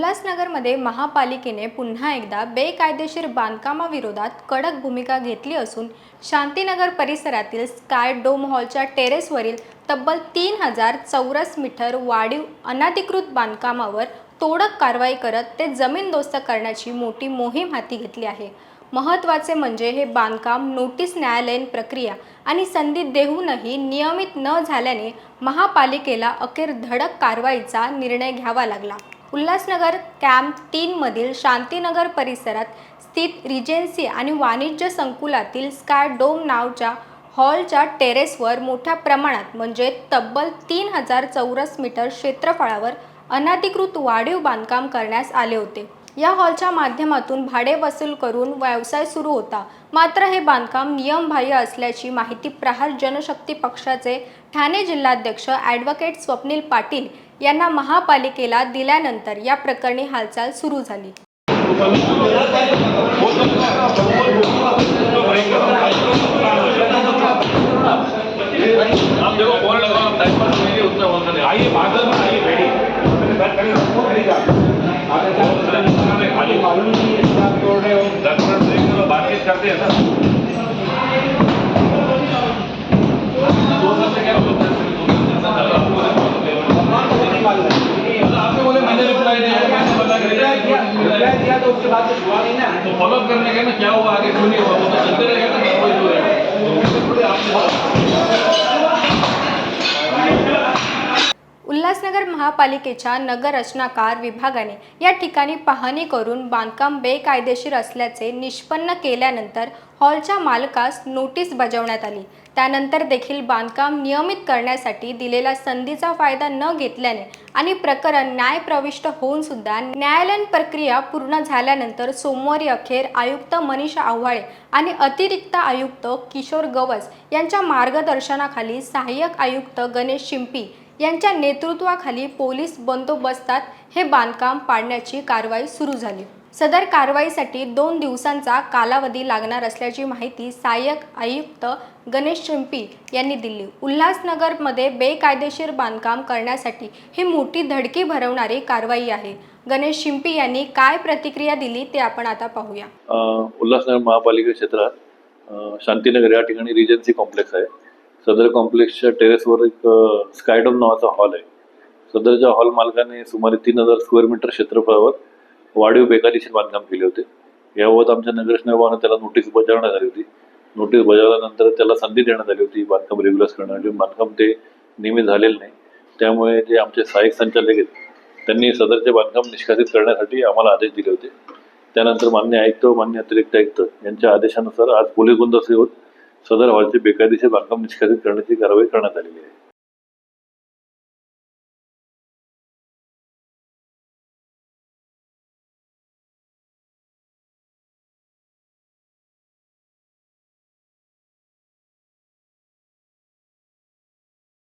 उल्हासनगरमध्ये महापालिकेने पुन्हा एकदा बेकायदेशीर बांधकामाविरोधात कडक भूमिका घेतली असून शांतीनगर परिसरातील स्काय डोम हॉलच्या टेरेसवरील तब्बल तीन हजार चौरस मीटर वाढीव अनाधिकृत बांधकामावर तोडक कारवाई करत ते जमीनदोस्त करण्याची मोठी मोहीम हाती घेतली आहे. महत्त्वाचे म्हणजे हे बांधकाम नोटीस न्यायालयीन प्रक्रिया आणि संधी देऊनही नियमित न झाल्याने महापालिकेला अखेर धडक कारवाईचा निर्णय घ्यावा लागला. उल्हासनगर कॅम्प तीनमधील शांतीनगर परिसरात स्थित रिजेन्सी आणि वाणिज्य संकुलातील स्काय डोम नावच्या हॉलच्या टेरेसवर मोठ्या प्रमाणात म्हणजे तब्बल तीन हजार चौरस मीटर क्षेत्रफळावर अनधिकृत वाढीव बांधकाम करण्यास आले होते. या हॉलच्या माध्यमातून भाडे वसूल करून व्यवसाय सुरू होता. मात्र हे बांधकाम नियमबाह्य असल्याची माहिती प्रहार जनशक्ती पक्षाचे ठाणे जिल्हाध्यक्ष ॲडव्होकेट स्वप्नील पाटील यांना महापालिकेला दिल्यानंतर या प्रकरणी हालचाल सुरू झाली. आप देखो ना तो फॉलो करने का ना क्या हुआ? आगे क्यों नहीं हुआ वो तो चलते रहेगा ना कोई जो है थोड़े आपने महापालिकेच्या नगररचनाकार विभागाने या ठिकाणी पाहणी करून बांधकाम बेकायदेशीर असल्याचे निष्पन्न केल्यानंतर हॉलच्या मालकास नोटीस बजावण्यात आली. त्यानंतर देखील बांधकाम नियमित करण्यासाठी दिलेल्या संधीचा फायदा न घेतल्याने आणि प्रकरण न्यायप्रविष्ट होऊन सुद्धा न्यायालयीन प्रक्रिया पूर्ण झाल्यानंतर सोमवारी अखेर आयुक्त मनीषा आव्हाळे आणि अतिरिक्त आयुक्त किशोर गवस यांच्या मार्गदर्शनाखाली सहाय्यक आयुक्त गणेश शिंपी यांच्या नेतृत्वाखाली पोलीस बंदोबस्तात हे बांधकाम पाडण्याची कारवाई सुरू झाली. सदर कारवाईसाठी दोन दिवसांचा कालावधी लागणार असल्याची माहिती सहाय्यक आयुक्त गणेश शिंपी यांनी दिली. उल्हासनगरमध्ये बेकायदेशीर बांधकाम करण्यासाठी ही मोठी धडकी भरवणारी कारवाई आहे. गणेश शिंपी यांनी काय प्रतिक्रिया दिली ते आपण आता पाहूया. उल्हासनगर महापालिका क्षेत्रात शांतीनगर या ठिकाणी रिजन्सी कॉम्प्लेक्स आहे. सदर कॉम्प्लेक्सच्या टेरेसवर एक स्कायडोम नावाचा हॉल आहे. सदरच्या हॉल मालकाने सुमारे तीन हजार स्क्वेअर मीटर क्षेत्रफळावर वाढीव बेकायदेशीर बांधकाम केले होते. याबाबत आमच्या नगररचना विभागानं त्याला नोटीस बजावण्यात आली होती. नोटीस बजावल्यानंतर त्याला संधी देण्यात आली होती. बांधकाम रेग्युलर करण्यासाठी बांधकाम ते नियमित झालेलं नाही. त्यामुळे जे आमचे सहाय्यक संचालक आहेत. त्यांनी सदरचे बांधकाम निष्कासित करण्यासाठी आम्हाला आदेश दिले होते. त्यानंतर मान्य आयुक्त मान्य अतिरिक्त आयुक्त यांच्या आदेशानुसार आज पोलीस बंदोबस्त होत सदर हॉलचे बेकायदेशीर बांधकाम निष्कासित करण्याची कारवाई करण्यात आलेली आहे.